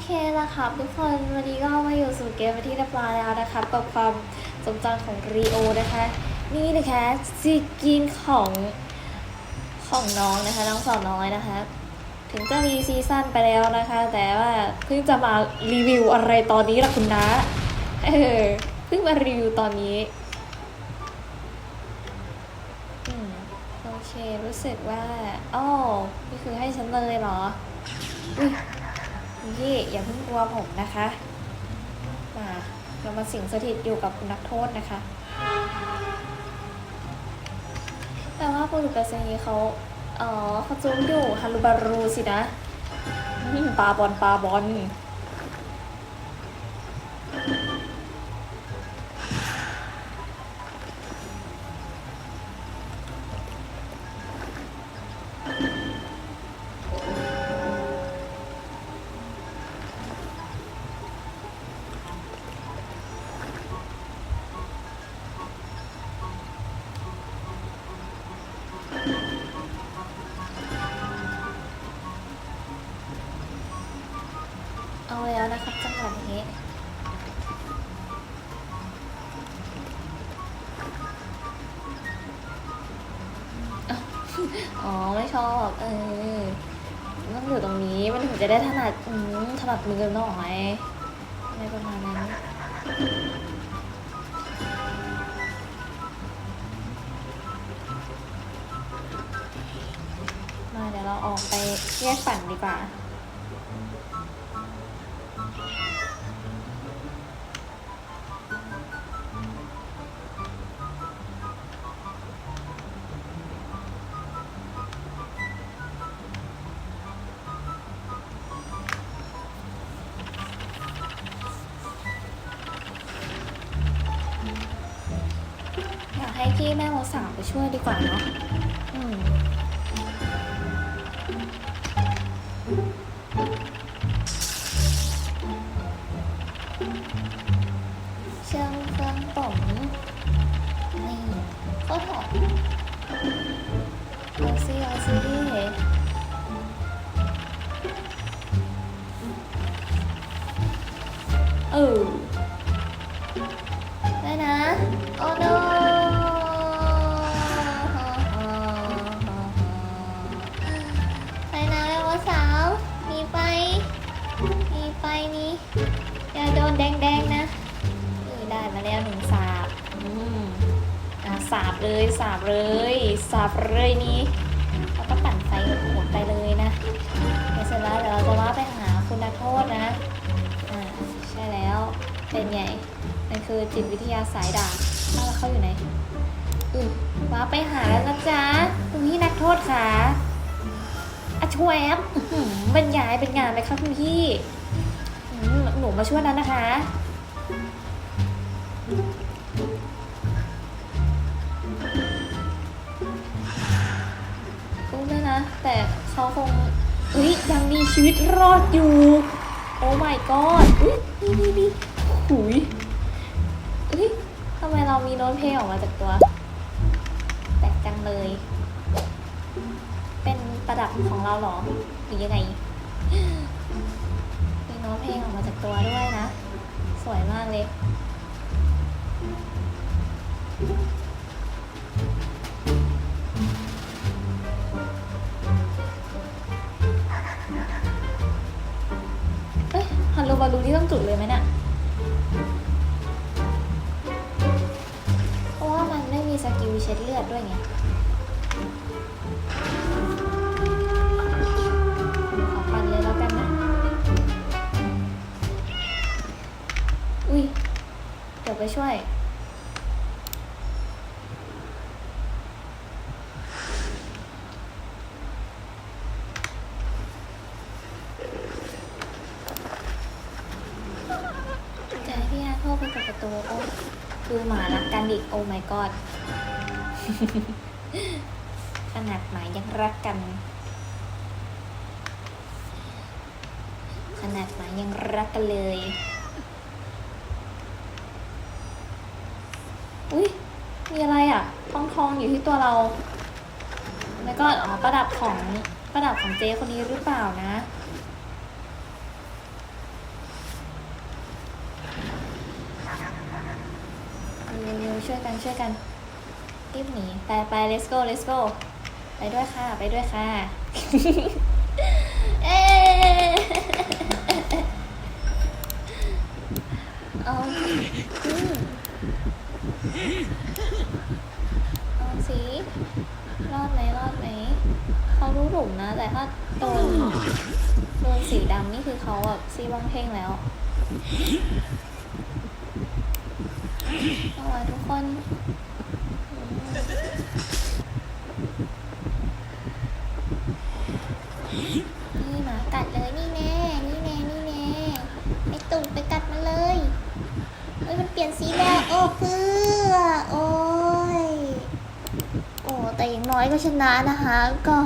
เคละครับทุกคนวันนี้ก็มาอยู่สู่เกมที่เรียบร้อยแล้วนะครับกับความทรงจำของรีโอนะคะ นี่นะคะซีกินของของน้องนะคะน้องสาวน้อยนะคะ ถึงจะมีซีซั่นไปแล้วนะคะ แต่ว่าเพิ่งจะมารีวิวอะไรตอนนี้ล่ะคุณนะเออเพิ่งมารีวิวตอนนี้อืมโอเครู้สึกว่าอ้อนี่คือให้ฉันเลยเหรออุ้ย พี่อย่าเพิ่งกลัวผมนะคะ มาเรามาสิงสถิตอยู่กับคุณนักโทษนะคะ แต่ว่าปุรุษไปรษณีย์เขาอ๋อเขาจูงอยู่ฮารุบารูสินะปลาบอลปลาบอล ครับจังหวะนี้อ๋อไม่ชอบ เออต้องอยู่ตรงนี้มันถึงจะได้ถนัดอืมถนัดมือหน่อยอะไรประมาณนั้นมาเดี๋ยวเราออกไปแยกฝันดีกว่า ให้พี่แม่โมสาวไปช่วยดีกว่าเนาะอืมเชื่องเครื่องผมนี่ก็ถอดเอาสิเอาสิเออได้นะ โอ้ no ไเลยสาบเลยสาบเลยนี่แล้วก็ปั่นไฟหมดไปเลยนะเดี๋ยวเสร็จแล้วเดี๋ยวเราจะว่าไปหาคุณนักโทษนะอ่าใช่แล้วเป็นไงมันคือจิตวิทยาสายดาบอ้าวแล้วเขาอยู่ไหนอือว่าไปหาแล้วนะจ๊ะคุณพี่นักโทษค่ะอะช่วยแอปบรรยายเป็นงานไหมคะคุณพี่หนูมาช่วยนั้นนะคะ รู้ด้วยนะ แต่เขาคงเฮ้ยยังมีชีวิตรอดอยู่ โอ้ my god อุ้ยนี่นี่นี่หุยเฮ้ยทำไมเรามีโน้ตเพลงออกมาจากตัวแปลกจังเลย เป็นประดับของเราหรอ หรือยังไง มีโน้ตเพลงออกมาจากตัวด้วยนะ สวยมากเลย ช็ดเลือดด้วยไงขอปันเลยแล้วกันนะ อุ้ย เดี๋ยวไปช่วยจะให้พี่นักโทษไปเปิดประตูโอ้ดูหมารักกันอีกโอ้ my god ขนาดหมายังรักกัน ขนาดหมายังรักกันเลย อุ้ยมีอะไรอะ ทองทองอยู่ที่ตัวเรา แล้วก็อ๋อประดับของประดับของเจ๊คนนี้หรือเปล่านะเร็วๆช่วยกันช่วยกัน รีบหนีไปไป let's go let's go ไปด้วยค่ะ ไปด้วยค่ะ เอ๊ะเอาอืมเอาสิรอดไหมรอดไหมเขารู้หลุมนะ แต่ถ้าโดนโดนสีดำนี่คือเขาแบบซีว่างเพ่งแล้วเอาไว้ทุกคนหมากัดเลยนี่แน่ นี่แน่ นี่แน่ไอตุ่มไปกัดมันเลย เปลี่ยนสีแล้ว โอ้เพื่อ โอ้ย โอ้แต่อย่างน้อยก็ชนะนะคะ ก็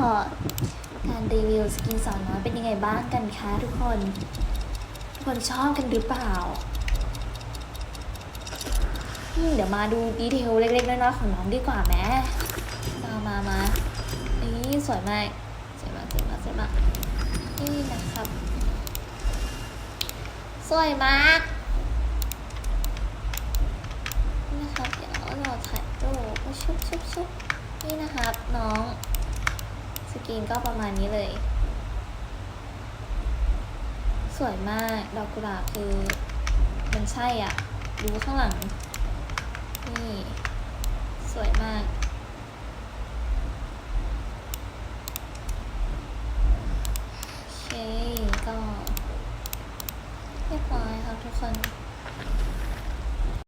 การรีวิวสกินสาวน้อยเป็นยังไงบ้างกันคะทุกคน ทุกคนชอบกันหรือเปล่า เดี๋ยวมาดูดีเทลเล็กๆ น้อยๆของน้องดีกว่าแหมมามามานี่สวยมากสวยมากสวยมากสวยมากนี่นะครับ สวยมาก นะครับเดี๋ยวเราถ่ายรูปชุบชุบชุบนี่นะครับ น้องสกรีนก็ประมาณนี้เลย สวยมากดอกกุหลาบคือ มันใช่อะ ดูข้างหลัง นี่